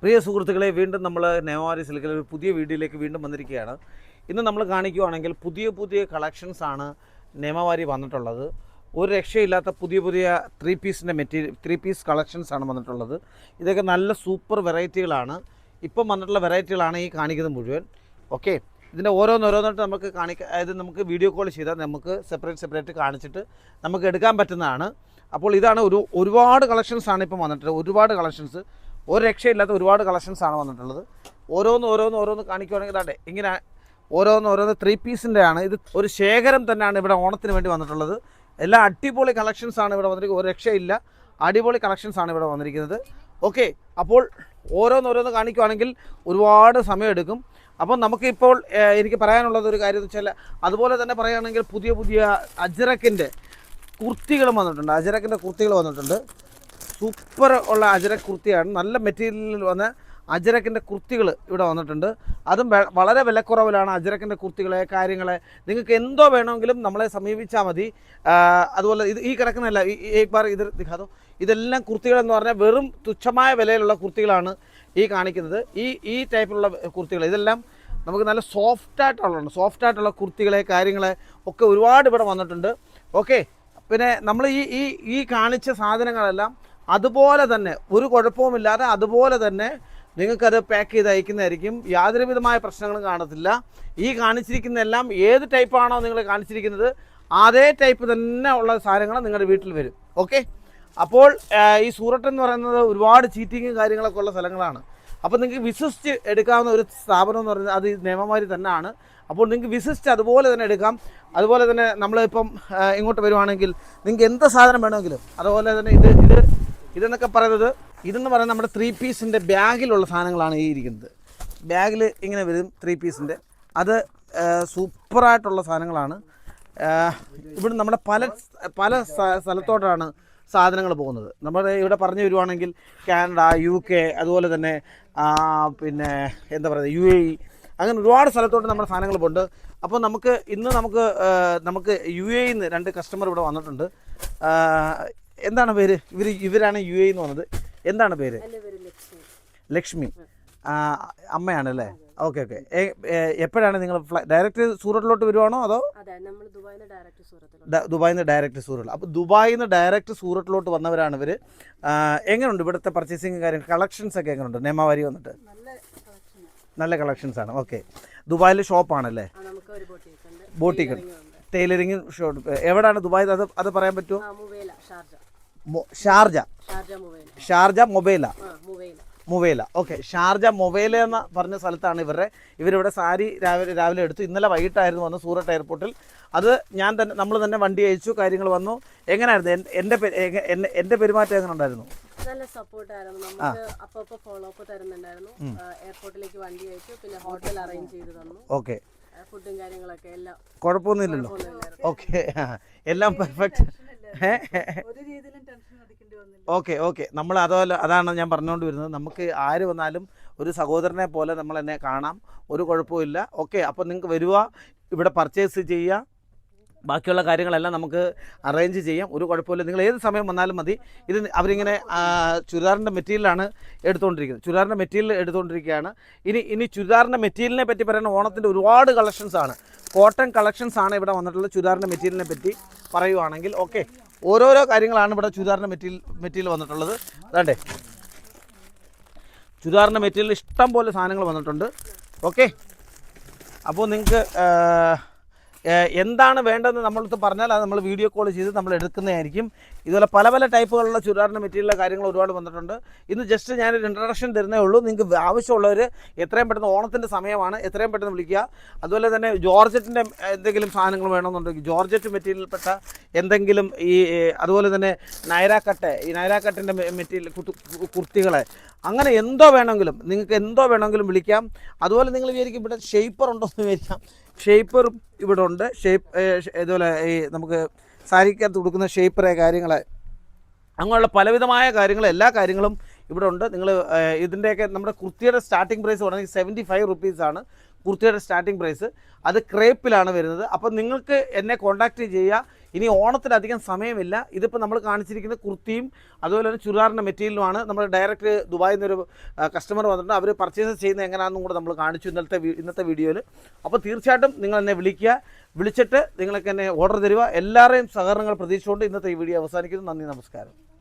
പ്രിയ സുഹൃത്തുക്കളെ വീണ്ടും നമ്മൾ നേവാരി സിൽക്കിൽ ഒരു പുതിയ വീഡിയോയിലേക്ക് വീണ്ടും വന്നിരിക്കുകയാണ്. ഇന്ന് നമ്മൾ കാണിക്കുകയാണെങ്കിൽ പുതിയ പുതിയ കളക്ഷൻസ് ആണ് നെമവാരി വന്നിട്ടുള്ളത്. ഒരു രക്ഷയില്ലാത്ത പുതിയ പുതിയ ത്രീ പീസിന്റെ മെറ്റീരിയൽ ത്രീ പീസ് കളക്ഷൻസ് ആണ് വന്നിട്ടുള്ളത്. ഇതൊക്കെ നല്ല സൂപ്പർ വെറൈറ്റികളാണ് ഇപ്പം വന്നിട്ടുള്ള വെറൈറ്റികളാണ് ഈ കാണിക്കുന്നത് മുഴുവൻ. ഓക്കെ ഇതിന്റെ ഓരോന്നോരോന്നായിട്ട് നമുക്ക് കാണിക്കാം അതായത് നമുക്ക് വീഡിയോ കോൾ ചെയ്താൽ നമുക്ക് സെപ്പറേറ്റ് സെപ്പറേറ്റ് കാണിച്ചിട്ട് നമുക്ക് എടുക്കാൻ പറ്റുന്നതാണ്. അപ്പോൾ ഇതാണ് ഒരു ഒരുപാട് കളക്ഷൻസ് ആണ് ഇപ്പം വന്നിട്ടുള്ളത്. ഒരുപാട് കളക്ഷൻസ് ഒരു രക്ഷയില്ലാത്ത ഒരുപാട് കളക്ഷൻസ് ആണ് വന്നിട്ടുള്ളത്. ഓരോന്ന് ഓരോന്ന് ഓരോന്ന് കാണിക്കുവാണെങ്കിൽ അതെ ഇങ്ങനെ ഓരോന്ന് ഓരോന്ന് ത്രീ പീസിന്റെ ആണ് ഇത് ഒരു ശേഖരം തന്നെയാണ് ഇവിടെ ഓണത്തിന് വേണ്ടി വന്നിട്ടുള്ളത്. എല്ലാ അടിപൊളി കളക്ഷൻസ് ആണ് ഇവിടെ വന്നിരിക്കുന്നത്. ഒരു രക്ഷയില്ല. അടിപൊളി കളക്ഷൻസ് ആണ് ഇവിടെ വന്നിരിക്കുന്നത്. ഓക്കെ അപ്പോൾ ഓരോന്ന് ഓരോന്ന് കാണിക്കുവാണെങ്കിൽ ഒരുപാട് സമയമെടുക്കും അപ്പം നമുക്കിപ്പോൾ എനിക്ക് പറയാനുള്ളത് ഒരു കാര്യം എന്ന് വെച്ചാൽ അതുപോലെ തന്നെ പറയുകയാണെങ്കിൽ പുതിയ പുതിയ അജ്രക്കിന്റെ കുർത്തികളും വന്നിട്ടുണ്ട്. അജരക്കിന്റെ കുർത്തികൾ വന്നിട്ടുണ്ട്. സൂപ്പർ ഉള്ള അജരക് കുർത്തിയാണ്. നല്ല മെറ്റീരിയലിൽ വന്ന അജരക്കിന്റെ കുർത്തികൾ ഇവിടെ വന്നിട്ടുണ്ട്. അതും വളരെ വിലക്കുറവിലാണ് അജരക്കിന്റെ കുർത്തികളെ കാര്യങ്ങളെ. നിങ്ങൾക്ക് എന്തോ വേണമെങ്കിലും നമ്മളെ സമീപിച്ചാൽ മതി. അതുപോലെ ഇത് ഈ കിടക്കുന്നതല്ല ഈ ബാർ ഇത് ദിഖാതോ ഇതെല്ലാം കുർത്തികളെന്ന് പറഞ്ഞാൽ വെറും തുച്ഛമായ വിലയിലുള്ള കുർത്തികളാണ് ഈ കാണിക്കുന്നത്. ഈ ഈ ടൈപ്പിലുള്ള കുർത്തികൾ ഇതെല്ലാം നമുക്ക് നല്ല സോഫ്റ്റ് ആയിട്ടുള്ളതാണ്. സോഫ്റ്റ് ആയിട്ടുള്ള കുർത്തികളെ കാര്യങ്ങളെ ഒക്കെ ഒരുപാട് ഇവിടെ വന്നിട്ടുണ്ട്. ഓക്കെ പിന്നെ നമ്മൾ ഈ ഈ ഈ കാണിച്ച സാധനങ്ങളെല്ലാം അതുപോലെ തന്നെ ഒരു കുഴപ്പവുമില്ലാതെ അതുപോലെ തന്നെ നിങ്ങൾക്കത് പാക്ക് ചെയ്ത് അയക്കുന്നതായിരിക്കും. യാതൊരു വിധമായ പ്രശ്നങ്ങളും കാണത്തില്ല. ഈ കാണിച്ചിരിക്കുന്ന എല്ലാം ഏത് ടൈപ്പാണോ നിങ്ങൾ കാണിച്ചിരിക്കുന്നത് അതേ ടൈപ്പ് തന്നെ ഉള്ള സാധനങ്ങൾ നിങ്ങളുടെ വീട്ടിൽ വരും. ഓക്കെ അപ്പോൾ ഈ സൂററ്റ് എന്ന് പറയുന്നത് ഒരുപാട് ചീറ്റിങ്ങും കാര്യങ്ങളൊക്കെ ഉള്ള സ്ഥലങ്ങളാണ്. അപ്പോൾ നിങ്ങൾക്ക് വിശ്വസിച്ച് എടുക്കാവുന്ന ഒരു സ്ഥാപനം എന്ന് പറയുന്നത് അത് നിയമമാരി തന്നെയാണ്. അപ്പോൾ നിങ്ങൾക്ക് വിശ്വസിച്ച് അതുപോലെ തന്നെ എടുക്കാം. അതുപോലെ തന്നെ നമ്മളിപ്പം ഇങ്ങോട്ട് വരുവാണെങ്കിൽ നിങ്ങൾക്ക് എന്ത് സാധനം വേണമെങ്കിലും അതുപോലെ തന്നെ ഇത് ഇത് ഇതെന്നൊക്കെ പറയുന്നത് ഇതെന്ന് പറയുന്നത് നമ്മുടെ ത്രീ പീസിന്റെ ബാഗിലുള്ള സാധനങ്ങളാണ് ഈ ഇരിക്കുന്നത്. ബാഗിൽ ഇങ്ങനെ വരും ത്രീ പീസിന്റെ അത് സൂപ്പറായിട്ടുള്ള സാധനങ്ങളാണ്. ഇവിടെ നമ്മുടെ പല പല സ്ഥലത്തോട്ടാണ് സാധനങ്ങൾ പോകുന്നത്. നമ്മൾ ഇവിടെ പറഞ്ഞു വരുവാണെങ്കിൽ കാനഡ യു കെ അതുപോലെ തന്നെ പിന്നെ എന്താ പറയുക യു എ ഇ അങ്ങനെ ഒരുപാട് സ്ഥലത്തോട്ട് നമ്മുടെ സാധനങ്ങൾ പോകുന്നുണ്ട്. അപ്പോൾ നമുക്ക് ഇന്ന് നമുക്ക് നമുക്ക് യു എ നിന്ന് രണ്ട് കസ്റ്റമർ ഇവിടെ വന്നിട്ടുണ്ട്. എന്താണ് പേര്? ഇവർ ഇവരാണ് യു എ എന്ന് പറഞ്ഞത്. എന്താണ് പേര്? ലക്ഷ്മി. അമ്മയാണ് അല്ലേ? അമ്മയാണല്ലേ ഓക്കെ. ഓക്കെ എപ്പോഴാണ് നിങ്ങൾ ഡയറക്റ്റ് സൂറത്തിലോട്ട് വരുവാണോ അതോ ദുബായിൽ നിന്ന് ഡയറക്റ്റ് സൂറത്തിൽ അപ്പോൾ ദുബായിൽ നിന്ന് ഡയറക്റ്റ് സൂറത്തിലോട്ട് വന്നവരാണ് ഇവർ എങ്ങനെയുണ്ട് ഇവിടുത്തെ പർച്ചേസിങ് കാര്യം കളക്ഷൻസ് ഒക്കെ എങ്ങനെയുണ്ട് നേമാവാരി വന്നിട്ട്. നല്ല കളക്ഷൻസ് ആണ്. ഓക്കെ. ദുബായിൽ ഷോപ്പാണല്ലേ ആ നമുക്ക് ഒരു ബോട്ടിക്ക് ഷോപ്പ് എവിടെയാണ് ദുബായ്? അത് അത് പറയാൻ പറ്റുമോ? Sharjah. Sharjah. Muwaileh. Muwaileh. Okay Sharjah Muwaileh എന്ന് പറഞ്ഞ സ്ഥലത്താണ് ഇവരുടെ ഇവരിവിടെ സാരി രാവിലെ രാവിലെ എടുത്തു. ഇന്നലെ വൈകിട്ടായിരുന്നു വന്നു സൂറത്ത് എയർപോർട്ടിൽ. അത് ഞാൻ തന്നെ നമ്മൾ തന്നെ വണ്ടി അയച്ചു കാര്യങ്ങൾ വന്നു. എങ്ങനെയായിരുന്നു എൻ- എന്റെ എന്റെ പെരുമാറ്റം എങ്ങനെ ഉണ്ടായിരുന്നു നല്ല സപ്പോർട്ടായിരുന്നു. നമുക്ക് അപ്പൊ ഫോളോ അപ്പ് തരുന്നുണ്ടായിരുന്നു. എയർപോർട്ടിലേക്ക് വണ്ടി അയച്ചു പിന്നെ ഹോട്ടൽ അറേഞ്ച് ചെയ്തു തന്നു. ഓക്കെ. ഫുഡും കാര്യങ്ങളൊക്കെ എല്ലാം. കുഴപ്പമൊന്നുമില്ലല്ലോ. ഓക്കെ എല്ലാം പെർഫെക്റ്റ് ഓക്കെ ഓക്കെ നമ്മൾ അതുപോലെ അതാണ് ഞാൻ പറഞ്ഞുകൊണ്ട് വരുന്നത് നമുക്ക് ആര് വന്നാലും ഒരു സഹോദരനെ പോലെ നമ്മൾ എന്നെ കാണാം. ഒരു കുഴപ്പമില്ല ഓക്കെ അപ്പോൾ നിങ്ങൾക്ക് വരിക ഇവിടെ പർച്ചേസ് ചെയ്യുക ബാക്കിയുള്ള കാര്യങ്ങളെല്ലാം നമുക്ക് അറേഞ്ച് ചെയ്യാം. ഒരു കുഴപ്പമില്ല. നിങ്ങൾ ഏത് സമയം വന്നാലും മതി. ഇത് അവരിങ്ങനെ ചുരിദാറിന്റെ മെറ്റീരിയലാണ് എടുത്തുകൊണ്ടിരിക്കുന്നത്. ചുരിദാറിന്റെ മെറ്റീരിയൽ എടുത്തുകൊണ്ടിരിക്കുകയാണ്. ഇനി ഇനി ചുരിദാറിന്റെ മെറ്റീരിയലിനെ പറ്റി പറയുന്ന ഓണത്തിന്റെ ഒരുപാട് കളക്ഷൻസാണ് കോട്ടൺ കളക്ഷൻസ് ആണ് ഇവിടെ വന്നിട്ടുള്ളത്. ചുരിദാറിന്റെ മെറ്റീരിയലിനെ പറ്റി പറയുവാണെങ്കിൽ ഓക്കെ ഓരോരോ കാര്യങ്ങളാണ് ഇവിടെ ചുരിദാറിന്റെ മെറ്റീരിയൽ മെറ്റീരിയൽ വന്നിട്ടുള്ളത്. അതാണ്ടേ. ചുരിദാറിന്റെ മെറ്റീരിയൽ ഇഷ്ടം പോലെ സാധനങ്ങൾ വന്നിട്ടുണ്ട്. ഓക്കെ അപ്പോൾ നിങ്ങൾക്ക് എന്താണ് വേണ്ടതെന്ന് നമ്മളടുത്ത് പറഞ്ഞാൽ അത് നമ്മൾ വീഡിയോ കോൾ ചെയ്ത് നമ്മൾ എടുക്കുന്നതായിരിക്കും. ഇതുപോലെ പല പല ടൈപ്പുകളുള്ള ചുരിദാറിന്റെ മെറ്റീരിയലുള്ള കാര്യങ്ങൾ ഒരുപാട് വന്നിട്ടുണ്ട്. ഇന്ന് ജസ്റ്റ് ഞാനൊരു ഇൻട്രഡക്ഷൻ തരുന്നേ ഉള്ളൂ. നിങ്ങൾക്ക് ആവശ്യമുള്ളവർ എത്രയും പെട്ടെന്ന് ഓണത്തിന്റെ സമയമാണ്. എത്രയും പെട്ടെന്ന് വിളിക്കുക. അതുപോലെ തന്നെ ജോർജറ്റിന്റെ എന്തെങ്കിലും സാധനങ്ങൾ വേണമെന്നുണ്ടെങ്കിൽ ജോർജറ്റ് മെറ്റീരിയൽപ്പെട്ട എന്തെങ്കിലും ഈ അതുപോലെ തന്നെ നൈരാക്കട്ടെ. ഈ നൈരാക്കട്ടിന്റെ മെറ്റീരിയൽ കുർത്തികളെ അങ്ങനെ എന്തോ വേണമെങ്കിലും നിങ്ങൾക്ക് എന്തോ വേണമെങ്കിലും വിളിക്കാം. അതുപോലെ നിങ്ങൾ വിചാരിക്കും ഇവിടെ ഷെയ്പ്പർ ഉണ്ടോ എന്ന് വിചാരിക്കാം. ഷെയ്പ്പറും ഇവിടെ ഉണ്ട്. ഷേപ്പ് ഇതുപോലെ ഈ നമുക്ക് സാരിക്കകത്ത് കൊടുക്കുന്ന ഷേപ്പറെ കാര്യങ്ങൾ അങ്ങനെയുള്ള പലവിധമായ കാര്യങ്ങൾ എല്ലാ കാര്യങ്ങളും ഇവിടെ ഉണ്ട്. നിങ്ങൾ ഇതിന്റെയൊക്കെ നമ്മുടെ കുർത്തിയുടെ സ്റ്റാർട്ടിംഗ് പ്രൈസ് പറയുന്നത് സെവന്റി ഫൈവ് റുപ്പീസാണ് കുർത്തിയുടെ സ്റ്റാർട്ടിംഗ് പ്രൈസ് അത് ക്രേപ്പിലാണ് വരുന്നത്. അപ്പോൾ നിങ്ങൾക്ക് എന്നെ കോൺടാക്റ്റ് ചെയ്യുക. ഇനി ഓണത്തിന് അധികം സമയമില്ല. ഇതിപ്പോൾ നമ്മൾ കാണിച്ചിരിക്കുന്ന കുർത്തിയും അതുപോലെ തന്നെ ചുരിദാറിന്റെ മെറ്റീരിയലുമാണ്. നമ്മൾ ഡയറക്റ്റ് ദുബായിൽ നിന്നൊരു കസ്റ്റമർ വന്നിട്ടുണ്ട്. അവർ പർച്ചേസ് ചെയ്യുന്നത് എങ്ങനെയാണെന്നും കൂടെ നമ്മൾ കാണിച്ചു ഇന്നത്തെ ഇന്നത്തെ വീഡിയോയിൽ അപ്പോൾ തീർച്ചയായിട്ടും നിങ്ങൾ എന്നെ വിളിക്കുക. വിളിച്ചിട്ട് നിങ്ങൾക്ക് എന്നെ ഓർഡർ തരിക. എല്ലാവരെയും സഹകരണങ്ങൾ പ്രതീക്ഷിച്ചുകൊണ്ട് ഇന്നത്തെ ഈ വീഡിയോ അവസാനിക്കുന്നു. നന്ദി നമസ്കാരം.